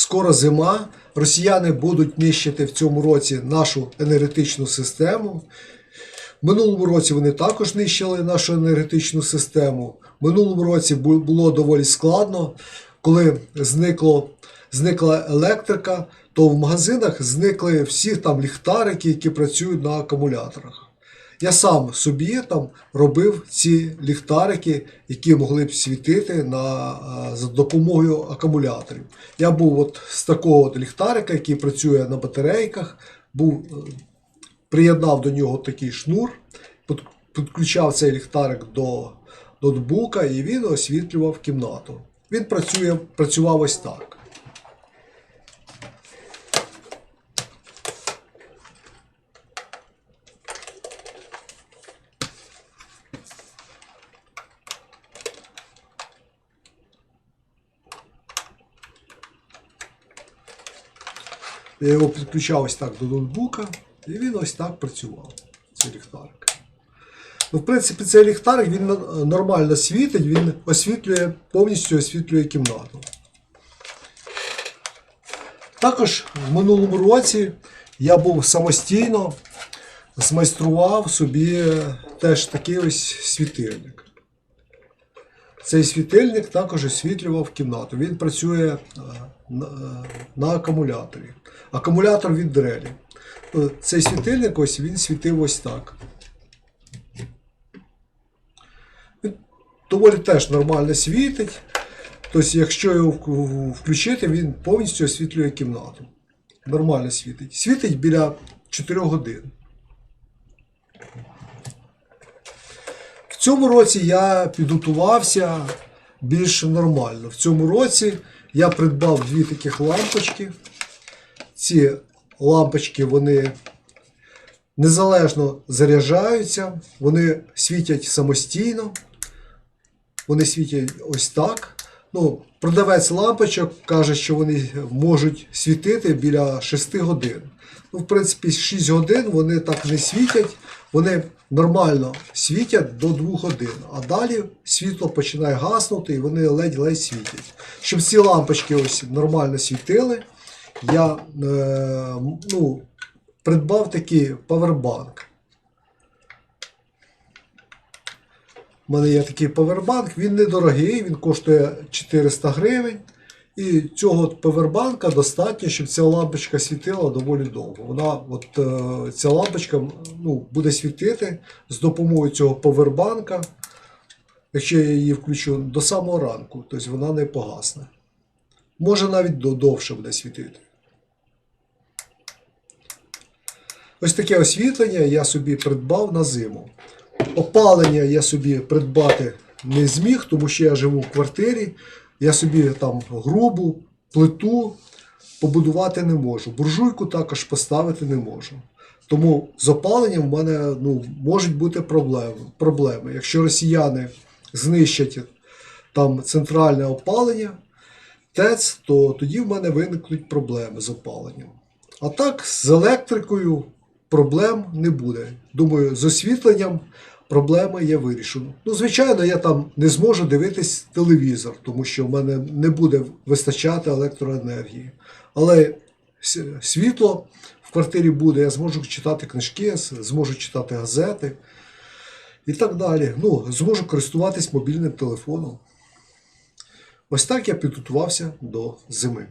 скоро зима. Росіяни будуть нищити в цьому році нашу енергетичну систему. Минулому році вони також нищили нашу енергетичну систему. Минулому році було доволі складно, коли зникло, зникла електрика, то в магазинах зникли всі там ліхтарики, які працюють на акумуляторах. Я сам собі там робив ці ліхтарики, які могли б світити на, за допомогою акумуляторів. Я був от з такого от ліхтарика, який працює на батарейках, був е, приєднав до нього такий шнур, підключав цей ліхтарик до ноутбука і він освітлював кімнату. Він працює, працював ось так. Я його підключав ось так до ноутбука, і він ось так працював. Цей ліхтарик. Ну, в принципі, цей ліхтарик він нормально світить, він освітлює, повністю освітлює кімнату. Також в минулому році я був самостійно, змайстрував собі теж такий ось світильник. Цей світильник також освітлював кімнату. Він працює е, на, е, на акумуляторі. Акумулятор від дрелі. Е, Цей світильник ось він світив ось так. Він доволі теж нормально світить. Тобто, якщо його включити, він повністю освітлює кімнату. Нормально світить. Світить біля 4 годин. В цьому році я підготувався більш нормально. В цьому році я придбав дві таких лампочки. Ці лампочки вони незалежно заряджаються, вони світять самостійно, вони світять ось так. Ну, продавець лампочок каже, що вони можуть світити біля 6 годин. Ну, в принципі, 6 годин вони так не світять, вони нормально світять до 2 годин, а далі світло починає гаснути і вони ледь-ледь світять. Щоб ці лампочки ось нормально світили, я е, ну, придбав такий павербанк. У мене є такий павербанк, він недорогий, він коштує 400 гривень. І цього павербанка достатньо, щоб ця лампочка світила доволі довго. Вона, от е, ця лампочка ну, буде світити з допомогою цього павербанка, якщо я її включу до самого ранку, тобто вона не погасне. Може навіть до- довше буде світити. Ось таке освітлення я собі придбав на зиму. Опалення я собі придбати не зміг, тому що я живу в квартирі. Я собі там грубу плиту побудувати не можу. Буржуйку також поставити не можу. Тому з опаленням в мене ну, можуть бути проблеми. проблеми. Якщо росіяни знищать там центральне опалення, ТЕЦ, то тоді в мене виникнуть проблеми з опаленням. А так, з електрикою проблем не буде. Думаю, з освітленням проблеми я вирішено. Ну, звичайно, я там не зможу дивитись телевізор, тому що в мене не буде вистачати електроенергії. Але світло в квартирі буде, я зможу читати книжки, зможу читати газети і так далі. Ну, зможу користуватись мобільним телефоном. Ось так я підготувався до зими.